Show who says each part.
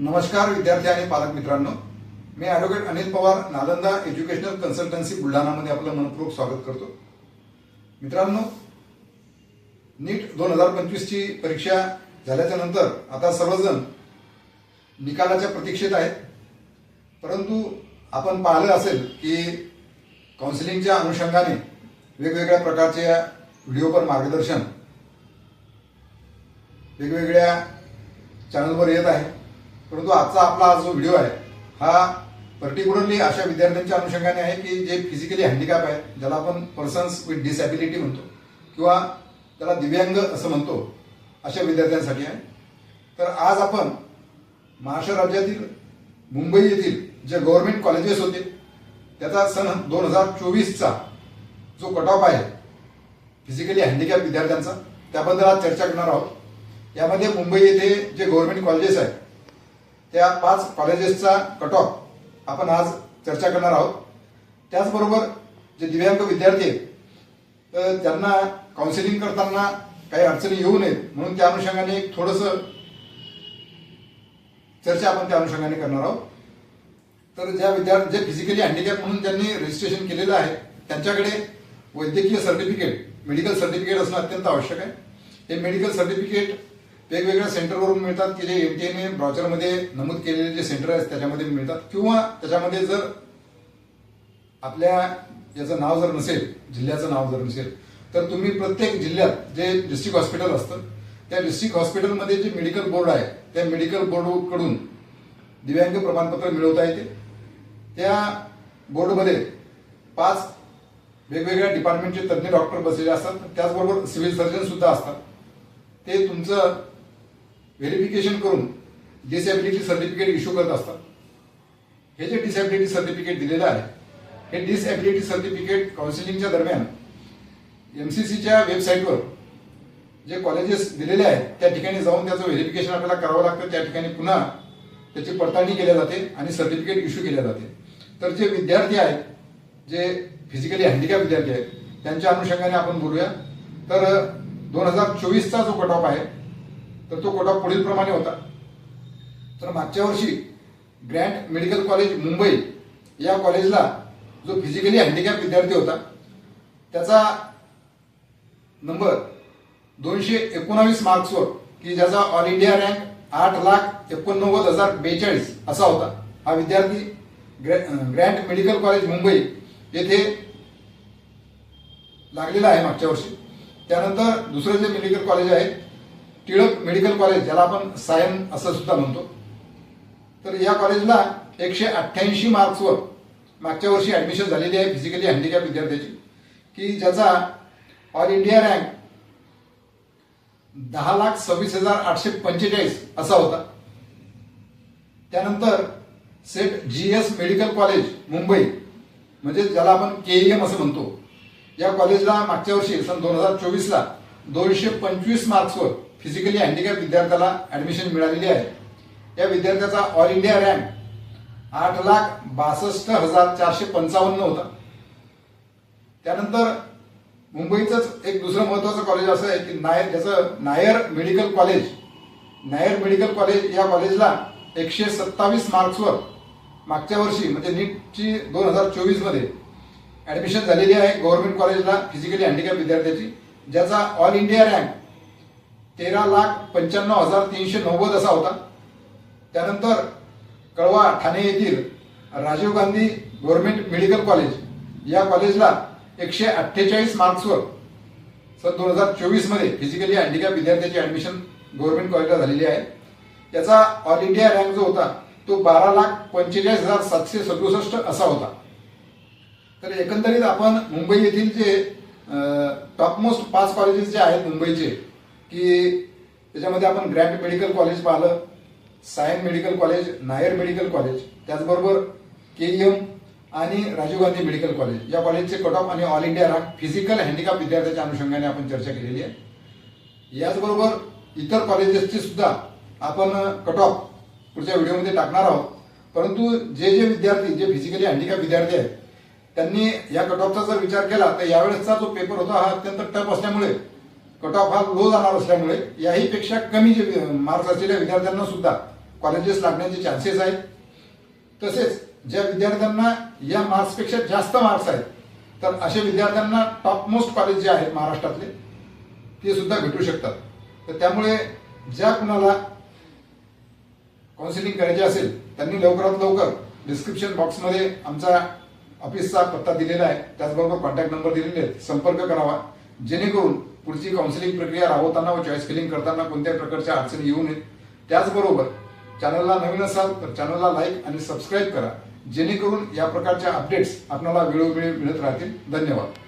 Speaker 1: नमस्कार विद्यार्थी आणि पालक मित्रांनो. मी advocate Anil Pawar Nalanda educational consultancy बुलढाणामध्ये आपलं मनपूर्वक स्वागत करतो. मित्रांनो नीट दोन हजार पंचवीसची परीक्षा झाल्याच्यानंतर आता सर्वजण निकालाच्या प्रतीक्षेत आहेत. परंतु आपण पाहिलं असेल की काउन्सिलिंगच्या अनुषंगाने वेगवेगळ्या प्रकारच्या व्हिडिओवर मार्गदर्शन वेगवेगळ्या चॅनलवर येत आहे. परंतु आजचा आपला हा जो व्हिडिओ आहे हा पर्टिक्युलरली अशा विद्यार्थ्यांच्या अनुषंगाने आहे की जे फिजिकली हँडिकॅप आहे ज्याला आपण पर्सन्स विथ डिसॅबिलिटी म्हणतो किंवा त्याला दिव्यांग असं म्हणतो अशा विद्यार्थ्यांसाठी आहे. तर आज आपण महाराष्ट्र राज्यातील मुंबई येथील जे गव्हर्नमेंट कॉलेजेस होते त्याचा सन दोन हजार चोवीसचा जो कट ऑफ आहे फिजिकली हँडिकॅप विद्यार्थ्यांचा त्याबद्दल आज चर्चा करणार आहोत. यामध्ये मुंबई येथे जे गव्हर्नमेंट कॉलेजेस आहेत त्या पाच कॉलेजेसचा कट ऑफ आपण आज चर्चा करणार आहोत. त्याचबरोबर जे दिव्यांग विद्यार्थी आहेत तर त्यांना काउन्सिलिंग करताना काही अडचणी येऊ नयेत म्हणून त्या अनुषंगाने एक थोडंसं चर्चा आपण त्या अनुषंगाने करणार आहोत. तर ज्या विद्यार्थी जे फिजिकली हँडिकॅप म्हणून ज्यांनी रजिस्ट्रेशन केलेलं आहे त्यांच्याकडे वैद्यकीय सर्टिफिकेट मेडिकल सर्टिफिकेट असणं अत्यंत आवश्यक आहे. हे मेडिकल सर्टिफिकेट वेगवेगळ्या सेंटरवरून मिळतात की जे एम टी एन ए ब्राउचरमध्ये नमूद केलेले जे सेंटर आहेत त्याच्यामध्ये मिळतात. किंवा त्याच्यामध्ये जर आपल्या याचं नाव जर नसेल जिल्ह्याचं नाव जर नसेल तर तुम्ही प्रत्येक जिल्ह्यात जे डिस्ट्रिक्ट हॉस्पिटल असतं त्या डिस्ट्रिक्ट हॉस्पिटलमध्ये जे मेडिकल बोर्ड आहे त्या मेडिकल बोर्डकडून दिव्यांग प्रमाणपत्र मिळवता येते. त्या बोर्डमध्ये पाच वेगवेगळ्या डिपार्टमेंटचे तज्ज्ञ डॉक्टर बसलेले असतात. त्याचबरोबर सिव्हिल सर्जन सुद्धा असतात. ते तुमचं व्हेरिफिकेशन करून डिसॅबिलिटी सर्टिफिकेट इश्यू करत असतात. हे जे डिसॅबिलिटी सर्टिफिकेट दिलेलं आहे हे डिसॅबिलिटी सर्टिफिकेट काउन्सिलिंगच्या दरम्यान एमसीसीच्या वेबसाईटवर जे कॉलेजेस दिलेले आहेत त्या ठिकाणी जाऊन त्याचं व्हेरिफिकेशन आपल्याला करावं लागतं. त्या ठिकाणी पुन्हा त्याची पडताळणी केल्या जाते आणि सर्टिफिकेट इश्यू केल्या जाते. तर जे विद्यार्थी आहेत जे फिजिकली हँडिकॅप विद्यार्थी आहेत त्यांच्या अनुषंगाने आपण बोलूया. तर दोन हजार चोवीसचा जो कट ऑफ आहे तर तो कोटा पुढील प्रमाणे होता. तर मागच्या वर्षी ग्रँट मेडिकल कॉलेज मुंबई या कॉलेजला जो फिजिकली हँडिकॅप विद्यार्थी होता त्याचा नंबर दोनशे एकोणावीस मार्क्सवर की ज्याचा ऑल इंडिया रँक आठ लाख एकोणनव्वद हजार बेचाळीस असा होता. हा विद्यार्थी ग्रॅ- ग्रँट मेडिकल कॉलेज मुंबई येथे लागलेला आहे मागच्या वर्षी. त्यानंतर दुसरं जे मेडिकल कॉलेज आहे टिळक मेडिकल कॉलेज ज्याला आपण सायन असं सुद्धा म्हणतो. तर या कॉलेजला एकशे अठ्ठ्याऐंशी मार्क्सवर मागच्या वर्षी ऍडमिशन झालेली आहे फिजिकली हँडिकॅप विद्यार्थ्याची की ज्याचा ऑल इंडिया रँक दहा लाख सव्वीस हजार आठशे पंचेचाळीस असा होता. त्यानंतर Seth G S medical college Mumbai म्हणजे ज्याला आपण के एम असं म्हणतो. या कॉलेजला मागच्या वर्षी सन दोन हजार चोवीसला दोनशे पंचवीस मार्क्सवर फिजिकली हँडिकॅप विद्यार्थ्याला ऍडमिशन मिळालेली आहे. या विद्यार्थ्याचा ऑल इंडिया रँक आठ लाख बासष्ट हजार चारशे पंचावन्न होता. त्यानंतर मुंबईचंच एक दुसरं महत्वाचं कॉलेज असं आहे की नायर ज्याचं Nair medical college Nair medical college या कॉलेजला एकशे सत्तावीस मार्क्सवर मागच्या वर्षी म्हणजे नीटची दोन हजार चोवीसमध्ये ऍडमिशन झालेली आहे. गव्हर्नमेंट कॉलेजला फिजिकली हँडिकॅप विद्यार्थ्याची ज्याचा ऑल इंडिया रँक तेरा लाख पंच्याण्णव हजार तीनशे नव्वद असा होता. त्यानंतर कळवा ठाणे येथील Rajiv Gandhi government medical college या कॉलेजला एकशे अठ्ठेचाळीस मार्क्सवर सन दोन हजार चोवीसमध्ये फिजिकली हँडिकॅप विद्यार्थ्याची ॲडमिशन गव्हर्नमेंट कॉलेजला झालेली आहे. याचा ऑल इंडिया रँक जो होता तो बारा लाख पंचेचाळीस हजार सातशे सदुसष्ट असा होता. तर एकंदरीत आपण मुंबई येथील जे टॉपमोस्ट पाच कॉलेजेस जे आहेत मुंबईचे की त्याच्यामध्ये आपण ग्रँड मेडिकल कॉलेज पाहिलं Sion medical college Nair medical college त्याचबरोबर के एम आणि राजीव गांधी मेडिकल कॉलेज. या कॉलेजचे कट ऑफ आणि all India rank physical handicap विद्यार्थ्याच्या अनुषंगाने आपण चर्चा केलेली आहे. याचबरोबर इतर कॉलेजेसची सुद्धा आपण कट ऑफ पुढच्या व्हिडिओमध्ये टाकणार आहोत. परंतु जे जे विद्यार्थी जे फिजिकली हँडिकॅप विद्यार्थी आहेत त्यांनी या कट ऑफचा जर विचार केला तर यावेळेसचा जो पेपर होता हा अत्यंत टफ असल्यामुळे कट ऑफ हा लो जाणार असल्यामुळे याही पेक्षा कमी जे मार्क्स असलेल्या विद्यार्थ्यांना सुद्धा कॉलेजेस लागण्याचे चान्सेस आहेत. तसेच ज्या विद्यार्थ्यांना या मार्क्सपेक्षा जास्त मार्क्स आहेत तर अशा विद्यार्थ्यांना टॉप मोस्ट कॉलेज जे आहेत महाराष्ट्रातले ते सुद्धा भेटू शकतात. तर त्यामुळे ज्या कुणाला काउन्सिलिंग करायची असेल त्यांनी लवकरात लवकर डिस्क्रिप्शन बॉक्समध्ये आमचा ऑफिसचा पत्ता दिलेला आहे. त्याचबरोबर कॉन्टॅक्ट नंबर दिलेले आहेत. संपर्क करावा. जेणेकरून पुढची काउन्सिलिंग प्रक्रिया राबवताना व चॉईस फिलिंग करताना कोणत्याही प्रकारच्या अडचणी येऊ नयेत. त्याचबरोबर चॅनलला नवीन असाल तर चॅनलला लाईक आणि सबस्क्राईब करा. जेणेकरून या प्रकारच्या अपडेट्स आपल्याला वेळोवेळी मिळत राहतील. धन्यवाद.